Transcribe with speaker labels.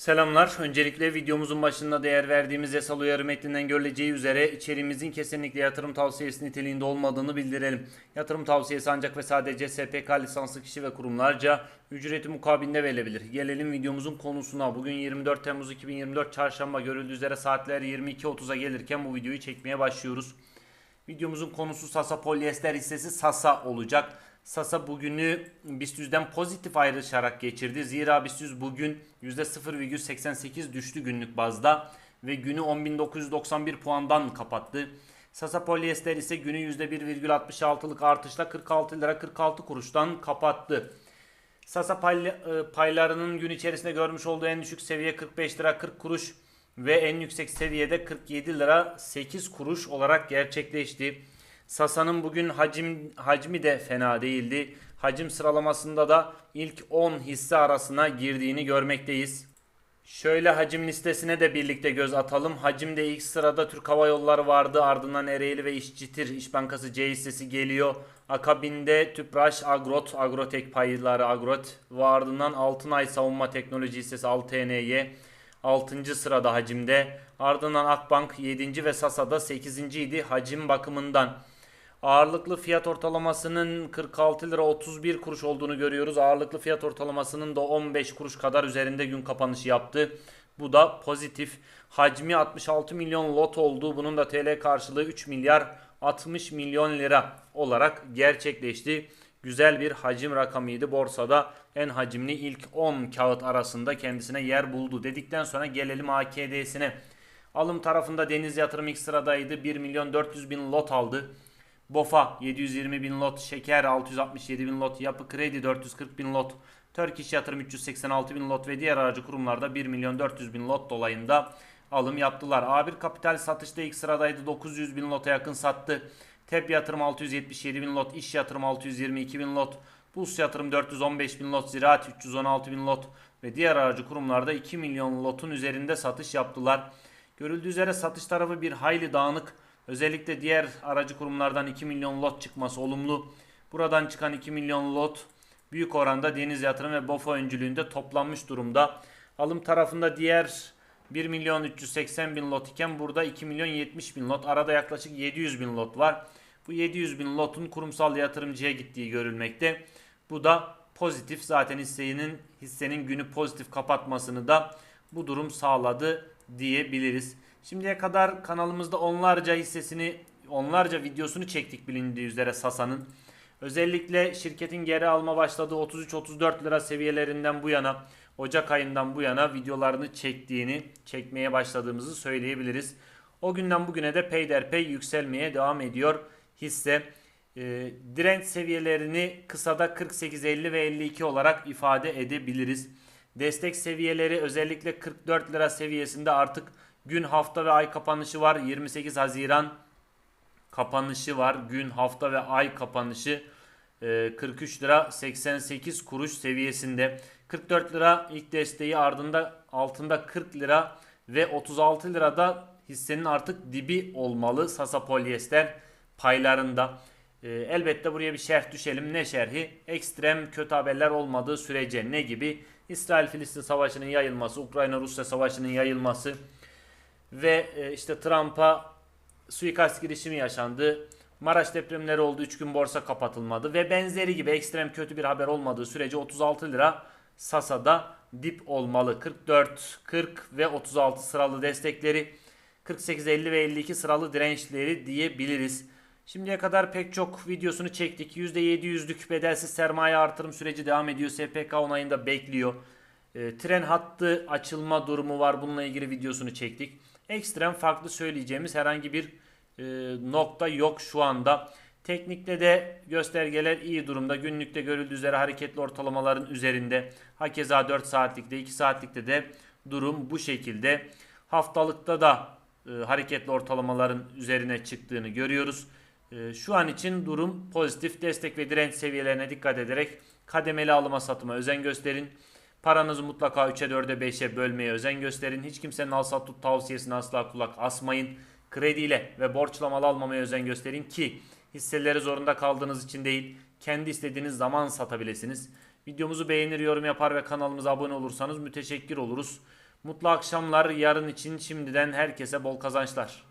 Speaker 1: Selamlar. Öncelikle videomuzun başında değer verdiğimiz yasal uyarı metninden görüleceği üzere içeriğimizin kesinlikle yatırım tavsiyesi niteliğinde olmadığını bildirelim. Yatırım tavsiyesi ancak ve sadece SPK lisanslı kişi ve kurumlarca ücreti mukabilinde verilebilir. Gelelim videomuzun konusuna. Bugün 24 Temmuz 2024 Çarşamba görüldüğü üzere saatler 22.30'a gelirken bu videoyu çekmeye başlıyoruz. Videomuzun konusu Sasa polyester hissesi Sasa olacak. Sasa bugünü BIST 100'den pozitif ayrışarak geçirdi. Zira BIST 100 bugün %0,88 düştü günlük bazda ve günü 10.991 puandan kapattı. Sasa polyester ise günü %1,66'lık artışla 46 lira 46 kuruştan kapattı. Sasa e, paylarının gün içerisinde görmüş olduğu en düşük seviye 45 lira 40 kuruş ve en yüksek seviyede 47 lira 8 kuruş olarak gerçekleşti. Sasa'nın bugün hacim hacmi de fena değildi. Hacim sıralamasında da ilk 10 hisse arasına girdiğini görmekteyiz. Şöyle hacim listesine de birlikte göz atalım. Hacimde ilk sırada Türk Hava Yolları vardı. Ardından Ereğli ve İşçitir İş Bankası C hissesi geliyor. Akabinde Tüpraş, Agrot, Agrotek payları Agrot ve ardından Altınay Savunma Teknoloji hissesi 6TNY 6. sırada hacimde. Ardından Akbank 7. ve Sasa'da 8. idi hacim bakımından. Ağırlıklı fiyat ortalamasının 46 lira 31 kuruş olduğunu görüyoruz. Ağırlıklı fiyat ortalamasının da 15 kuruş kadar üzerinde gün kapanışı yaptı. Bu da pozitif. Hacmi 66 milyon lot oldu. Bunun da TL karşılığı 3 milyar 60 milyon lira olarak gerçekleşti. Güzel bir hacim rakamıydı. Borsada en hacimli ilk 10 kağıt arasında kendisine yer buldu. Dedikten sonra gelelim AKD'sine. Alım tarafında Deniz Yatırım ilk sıradaydı. 1 milyon 400 bin lot aldı. BOFA 720 bin lot, Şeker 667 bin lot, Yapı Kredi 440 bin lot, Türk İş Yatırım 386 bin lot. Ve diğer aracı kurumlarda 1 milyon 400 bin lot dolayında alım yaptılar. A1 Kapital satışta ilk sıradaydı. 900 bin lota yakın sattı. TEP Yatırım 677 bin lot, İş Yatırım 622 bin lot, Bus Yatırım 415 bin lot, Ziraat 316 bin lot. Ve diğer aracı kurumlarda 2 milyon lotun üzerinde satış yaptılar. Görüldüğü üzere satış tarafı bir hayli dağınık. Özellikle diğer aracı kurumlardan 2 milyon lot çıkması olumlu. Buradan çıkan 2 milyon lot büyük oranda Deniz Yatırım ve BOFA öncülüğünde toplanmış durumda. Alım tarafında diğer 1 milyon 380 bin lot iken burada 2 milyon 70 bin lot. Arada yaklaşık 700 bin lot var. Bu 700 bin lotun kurumsal yatırımcıya gittiği görülmekte. Bu da pozitif. Zaten hissenin hissenin günü pozitif kapatmasını da bu durum sağladı diyebiliriz. Şimdiye kadar kanalımızda onlarca hissesini, onlarca videosunu çektik bilindiği üzere Sasa'nın. Özellikle şirketin geri alma başladığı 33-34 lira seviyelerinden bu yana, Ocak ayından bu yana videolarını çektiğini, çekmeye başladığımızı söyleyebiliriz. O günden bugüne de peyderpey yükselmeye devam ediyor hisse. E, direnç seviyelerini kısada 48-50 ve 52 olarak ifade edebiliriz. Destek seviyeleri özellikle 44 lira seviyesinde artık gün hafta ve ay kapanışı var. 28 Haziran kapanışı var. Gün hafta ve ay kapanışı e, 43 lira 88 kuruş seviyesinde. 44 lira ilk desteği ardında altında 40 lira ve 36 lirada hissenin artık dibi olmalı Sasa Polyester paylarında. E, elbette buraya bir şerh düşelim. Ne şerhi? Ekstrem kötü haberler olmadığı sürece ne gibi? İsrail-Filistin savaşının yayılması, Ukrayna-Rusya savaşının yayılması ve e, işte Trump'a suikast girişimi yaşandı. Maraş depremleri oldu. 3 gün borsa kapatılmadı ve benzeri gibi ekstrem kötü bir haber olmadığı sürece 36 lira Sasa'da dip olmalı. 44, 40 ve 36 sıralı destekleri 48, 50 ve 52 sıralı dirençleri diyebiliriz. Şimdiye kadar pek çok videosunu çektik. %700'lük bedelsiz sermaye artırım süreci devam ediyor. SPK onayında bekliyor. E, tren hattı açılma durumu var. Bununla ilgili videosunu çektik. Ekstrem farklı söyleyeceğimiz herhangi bir e, nokta yok şu anda. Teknikte de göstergeler iyi durumda. Günlükte görüldüğü üzere hareketli ortalamaların üzerinde. Hakeza 4 saatlikte 2 saatlikte de durum bu şekilde. Haftalıkta da e, hareketli ortalamaların üzerine çıktığını görüyoruz. E, şu an için durum pozitif. Destek ve direnç seviyelerine dikkat ederek kademeli alıma satıma özen gösterin. Paranızı mutlaka 3'e 4'e 5'e bölmeye özen gösterin. Hiç kimsenin al sat tut tavsiyesine asla kulak asmayın. Krediyle ve borçla mal almamaya özen gösterin ki hisseleri zorunda kaldığınız için değil, kendi istediğiniz zaman satabilirsiniz. Videomuzu beğenir, yorum yapar ve kanalımıza abone olursanız müteşekkir oluruz. Mutlu akşamlar. Yarın için şimdiden herkese bol kazançlar.